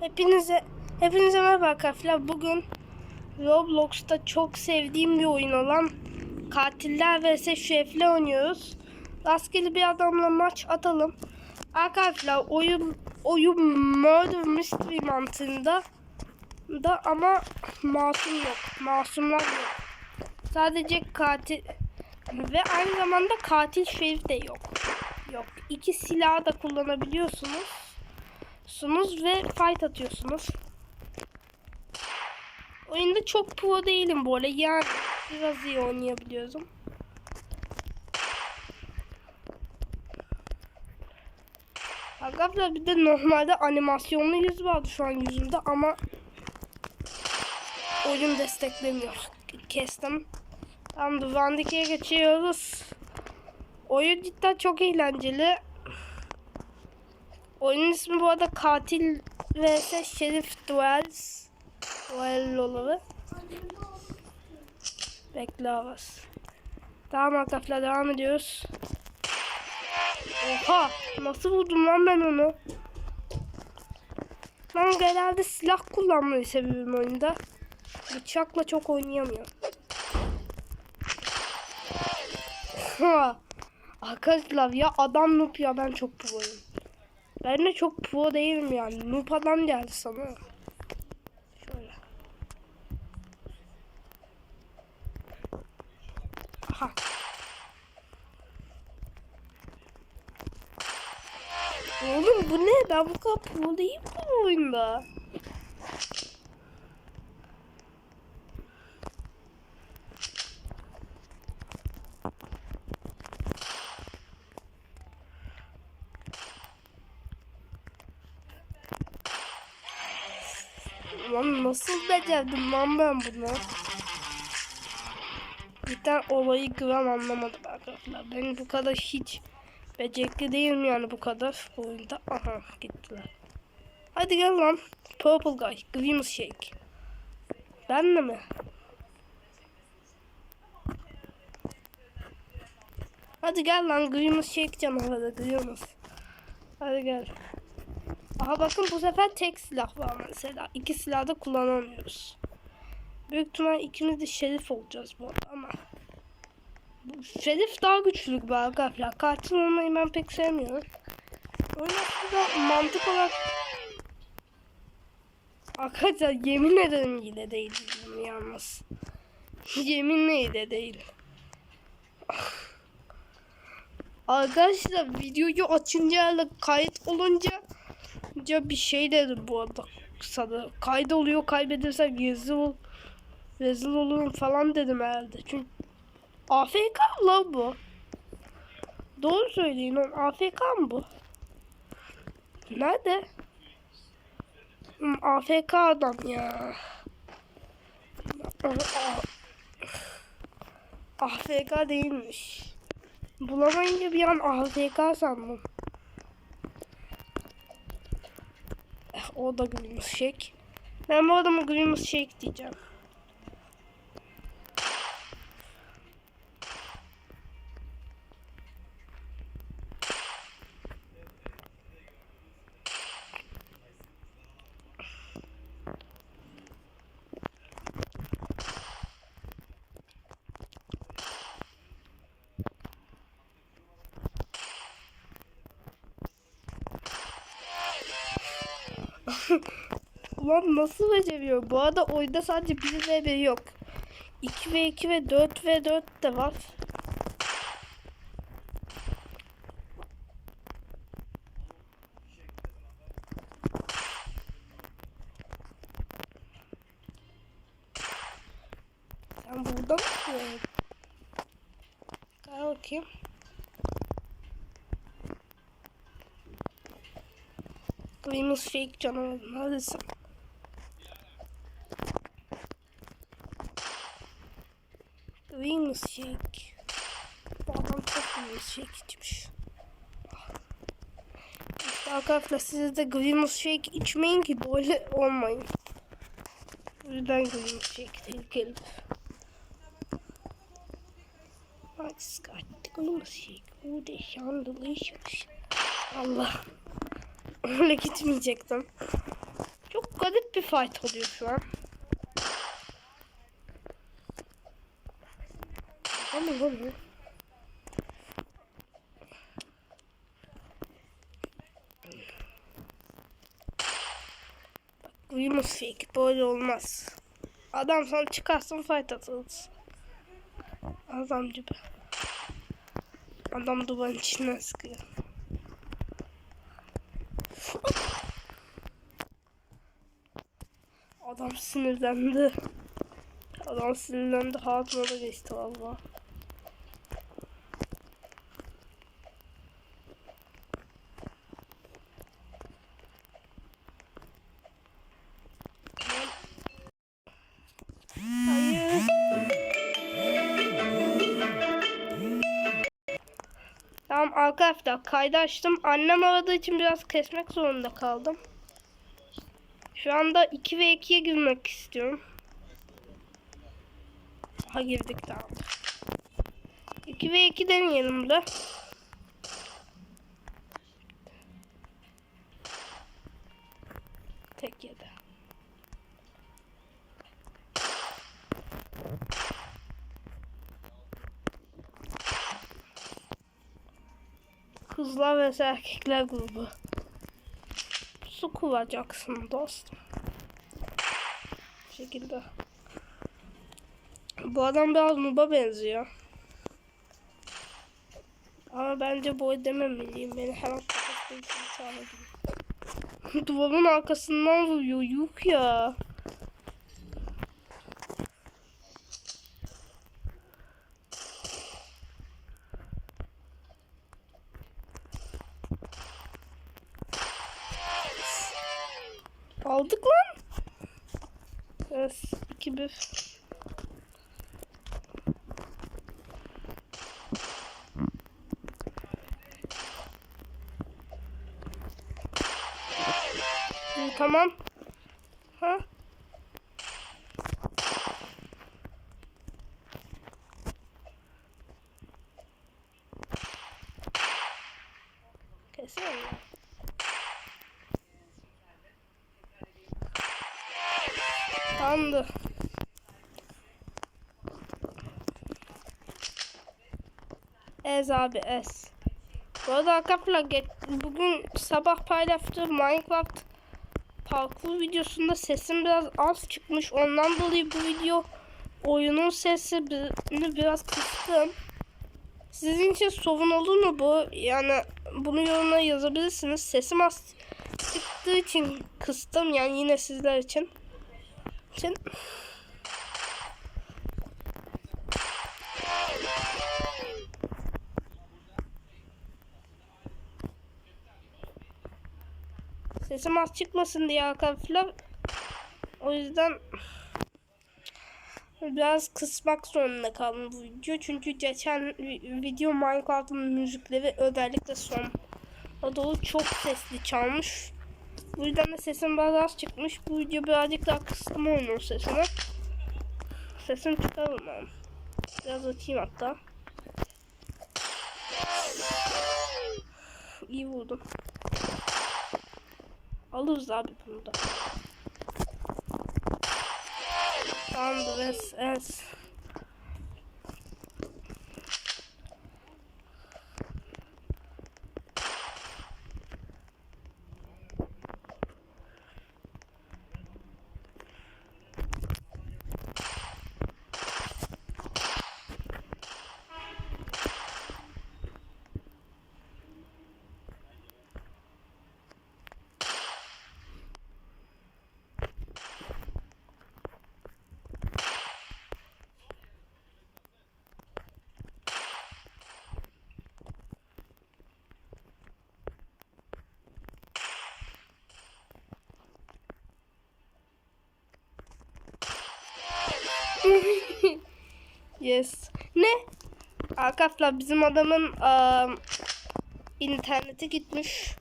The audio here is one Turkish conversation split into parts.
Hepinize hepinize merhaba arkadaşlar. Bugün Roblox'ta çok sevdiğim bir oyun olan Katiller vs Şef'le oynuyoruz. Rastgele bir adamla maç atalım. Arkadaşlar oyun oyun Murder Mystery mantığında da ama masum yok. Masumlar yok. Sadece katil ve aynı zamanda katil şerif de yok. Yok. İki silahı da kullanabiliyorsunuz sunuz ve fight atıyorsunuz. Oyunda çok pro değilim bu arada. Yani biraz iyi oynayabiliyorum. Arkadaşlar bir de normalde animasyonlu yüz vardı şu an yüzümde ama oyun desteklemiyor. Kestim. Tamam Duvan'dakiye geçiyoruz. Oyun cidden çok eğlenceli. Oyunun ismi bu arada Katil vs Şerif Duels. Duelloları. Bekle avaz. Tamam arkadaşlar devam ediyoruz. Oha! Nasıl vurdum lan ben onu? Ben genelde silah kullanmayı seviyorum oyunda. Bıçakla çok oynayamıyorum. Ha! Arkadaşlar ya adam noob ya ben çok proyum. Ben de çok pro değilim yani. Noob adam geldi sana. Şöyle. Aha. Oğlum bu ne? Ben bu kadar pro değilim bu oyunda. Lan nasıl becerdim lan ben bunu? Cidden olayı gram anlamadım arkadaşlar. Ben bu kadar hiç becerikli değilim yani bu kadar oyunda. Aha gittiler. Hadi gel lan. Purple guy. Green shake. Ben de mi? Hadi gel lan Grimus shake canavarı Grimus. Hadi gel. Aha bakın bu sefer tek silah var mesela. İki silah da kullanamıyoruz. Büyük ihtimal ikimiz de şerif olacağız bu ama. Şerif daha güçlü bir arkadaşlar. Katil olmayı ben pek sevmiyorum. Oyun aslında mantık olarak Arkadaşlar yemin ederim yine değil yalnız. Yeminle yine değil. Arkadaşlar videoyu açınca kayıt olunca ya bir şey dedim bu arada sana. Kayıt oluyor kaybedersem rezil, ol, rezil olurum falan dedim herhalde. Çünkü AFK lan bu. Doğru söyleyin lan AFK mı bu? Nerede? Hmm, AFK adam ya. AFK değilmiş. Bulamayınca bir an AFK sandım. O da Grimus Shake. Ben bu adama Grimus Shake diyeceğim. Ulan nasıl beceriyor? Bu arada oyunda sadece 1 ve 1 yok. 2 ve 2 ve 4 ve 4 de var. Sen burada mısın? Gel bakayım. Grimus fake canavar. Neredesin? Grimus shake. Bu adam çok Grimus shake içmiş. İşte arkadaşlar siz de Grimus shake içmeyin ki böyle olmayın. O yüzden Grimus shake tehlikeli. Got the Grimus shake. They sound delicious. Allah. Öyle gitmeyecektim. Çok garip bir fight oluyor şu an. Ama ne Yunus fake böyle olmaz. Adam sana çıkarsın fight atılır. Adam gibi. Adam duvarın içinden sıkıyor. Adam sinirlendi. Adam sinirlendi. Hatuna da geçti valla. Tamam arkadaşlar kaydı açtım. Annem aradığı için biraz kesmek zorunda kaldım. Şu anda 2 ve 2'ye girmek istiyorum. Ha girdik tamam. 2 ve 2 deneyelim de. Tek yedi. Kızlar ve erkekler grubu. Su kullanacaksın dostum. Bu şekilde. Bu adam biraz nuba benziyor. Ama bence boy dememeliyim. Beni her an kafasına için sağladı. Duvarın arkasından vuruyor. Yuh ya. Aldık lan. Evet. 2-1. İyi, Tamam. Ha? Kesin mi? Tamamdır. Ez abi ez. Bu arada arkadaşlar bugün sabah paylaştığım Minecraft parkur videosunda sesim biraz az çıkmış. Ondan dolayı bu video oyunun sesini biraz kıstım. Sizin için sorun olur mu bu? Yani bunu yorumlara yazabilirsiniz. Sesim az çıktığı için kıstım. Yani yine sizler için. İçin. Sesim az çıkmasın diye arkadaşlar. O yüzden biraz kısmak zorunda kaldım bu video. Çünkü geçen vi- video Minecraft'ın müzikleri özellikle son o çok sesli çalmış. Bu yüzden de sesim biraz az çıkmış. Bu video birazcık daha kıstım onun sesini. Sesim çıkarım ben. Biraz açayım hatta. İyi vurdum. Alırız abi bunu da. Tamamdır es yes. Ne? Arkadaşlar bizim adamın um, interneti gitmiş.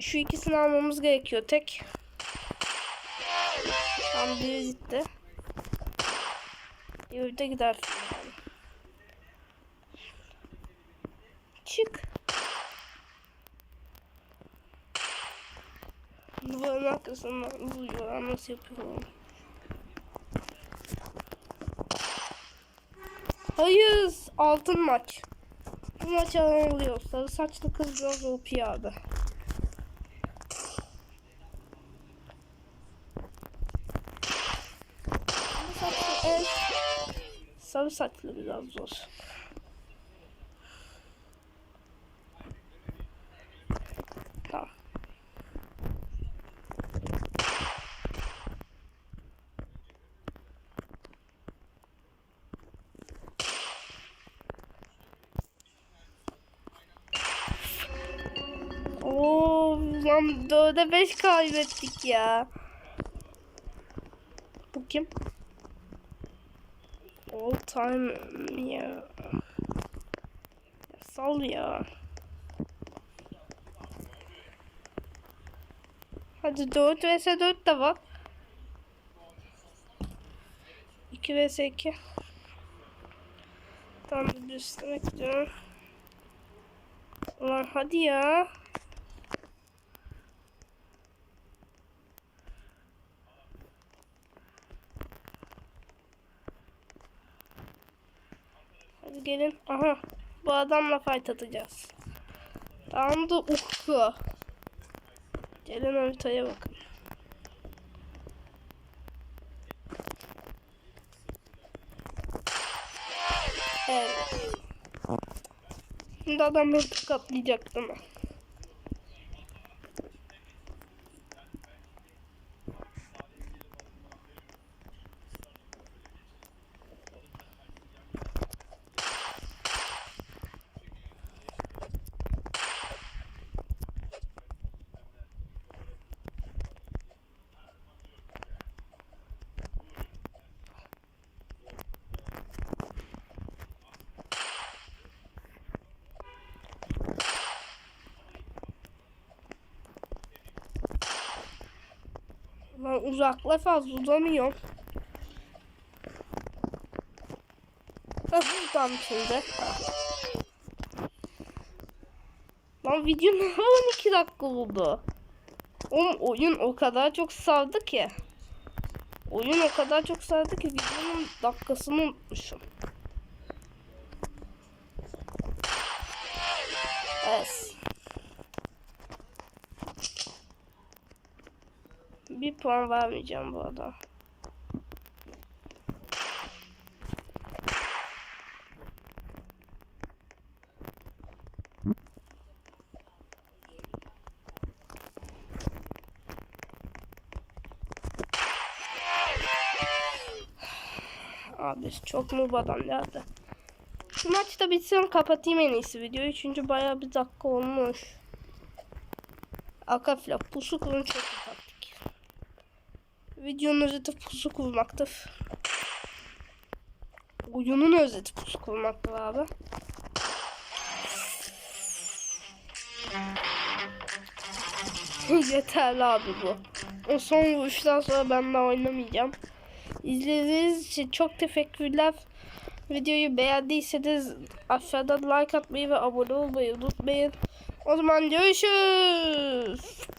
Şu ikisini almamız gerekiyor tek. Tam biri gitti. Öbürü de gider. Yani. Çık. Duvarın arkasından vuruyorlar. Nasıl yapıyorum? Hayır. Altın maç. Bu maç alan oluyor. Sarı saçlı kız biraz saçlı el. Sarı saçlı biraz zor. Dörde beş kaybettik ya. Bu kim? All time ya. ya sal ya. Hadi 4 vs 4 de var. 2 vs 2. Tamam bir üstüne gidiyorum. Ulan hadi ya. Hadi gelin. Aha. Bu adamla fight atacağız. Tamam da Ufku. Gelin haritaya bakın. Evet. Şimdi adam beni tokatlayacak değil Lan uzakla fazla uzamıyor. Nasıl tam şimdi? Lan video ne 12 dakika oldu. Oğlum oyun o kadar çok sardı ki. Oyun o kadar çok sardı ki videonun dakikasını unutmuşum. Bir puan vermeyeceğim bu arada. Abi çok mu adam geldi. Şu maçta bitsin kapatayım en iyisi videoyu çünkü bayağı bir dakika olmuş. Akafla pusu kurun çok. Videonun özeti pusu kurmaktır. Oyunun özeti pusu kurmaktır abi. Yeterli abi bu. O son vuruştan sonra ben daha oynamayacağım. İzlediğiniz için çok teşekkürler. Videoyu beğendiyseniz aşağıdan like atmayı ve abone olmayı unutmayın. O zaman görüşürüz.